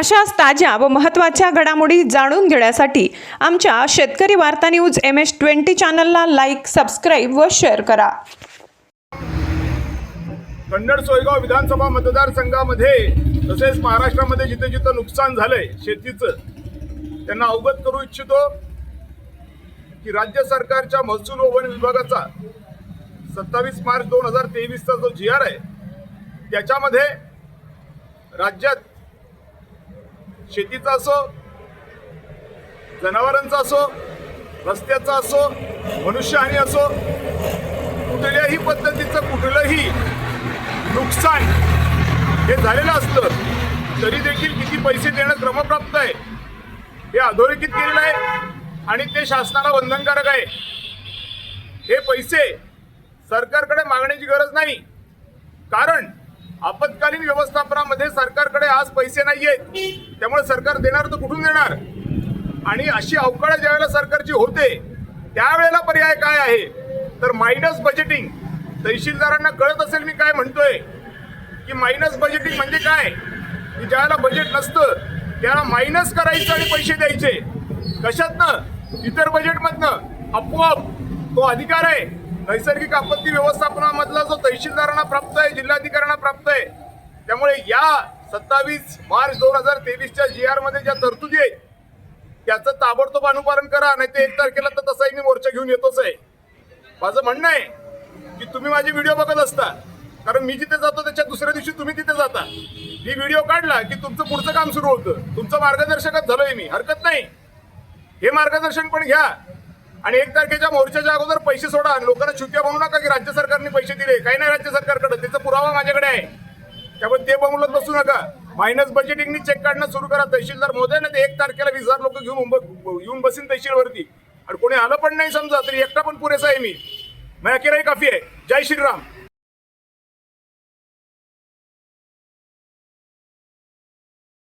अशाच ताज्या व महत्त्वाच्या घडामोडी जाणून घेण्यासाठी आमच्या Shetkari Varta news M S twenty चॅनलला लाईक सबस्क्राईब व शेअर करा. कन्नड सोयगाव विधानसभा मतदारसंघामध्ये तसेच महाराष्ट्रामध्ये जिथे जिथं नुकसान झालंय शेतीचं त्यांना अवगत करू इच्छितो की राज्य सरकारच्या महसूल व वन विभागाचा सत्तावीस मार्च दोन हजार तेवीसचा जो जी आर आहे त्याच्यामध्ये राज्यात शेतीचा असो जनावरांचा असो रस्त्याचा असो मनुष्यहानी असो कुठल्याही पद्धतीचं कुठलंही नुकसान हे झालेलं असलं तरी देखील किती पैसे देणं क्रमप्राप्त आहे हे अधोरेखित केलेलं आहे आणि ते शासनाला बंधनकारक आहे. हे पैसे सरकारकडे मागण्याची गरज नाही. कारण आपत्कालीन व्यवस्थापनामध्ये सरकारकडे आज पैसे नाही आहेत त्यामुळे सरकार देणार तर कुठून देणार? आणि अशी अवकाळ ज्यावेळेला सरकारची होते त्यावेळेला पर्याय काय आहे? तर मायनस बजेटिंग तहसीलदारांना कळत असेल मी काय म्हणतोय की मायनस बजेटिंग म्हणजे काय? की ज्यावेळेला बजेट नसतं त्याला मायनस करायचं आणि पैसे द्यायचे. कशातनं? इतर बजेटमधनं आपोआप तो अधिकार आहे. नैसर्गिक आपत्ती व्यवस्थापनामधला जो तहसीलदारांना प्राप्त आहे जिल्हाधिकाऱ्यांना प्राप्त आहे त्यामुळे या सत्तावीस मार्च दोन हजार तेवीसच्या जी आरमध्ये ज्या तरतुदी आहेत त्याचं ताबडतोब अनुपालन करा नाही ते एक तारखेला तर तसाही मी मोर्चा घेऊन येतोच आहे. माझं म्हणणं आहे की तुम्ही माझे व्हिडिओ बघत असता कारण मी जिथे जातो त्याच्या दुसऱ्या दिवशी तुम्ही तिथे जाता. मी व्हिडिओ काढला की तुमचं पुढचं काम सुरू होतं. तुमचं मार्गदर्शकच झालोय मी हरकत नाही. हे मार्गदर्शन पण घ्या. आणि एक तारखेच्या मोर्चाच्या अगोदर पैसे सोडा. लोकांना चुक्या बनवू नका की राज्य सरकारने पैसे दिले. काही नाही राज्य सरकारकडे. त्याचा पुरावा माझ्याकडे आहे. त्यामुळे ते बंगलत बसू नका. मायनस बजेटिंगनी चेक काढणं सुरू करा. तहसीलदार मोदय ना ते एक तारखेला वीस हजार लोक घेऊन येऊन बसीन तहसीलवरती. आणि कोणी आलं पण नाही समजा तरी एकटा पण पुरेसा आहे मी. मैं अकेला काफी आहे. जय श्रीराम.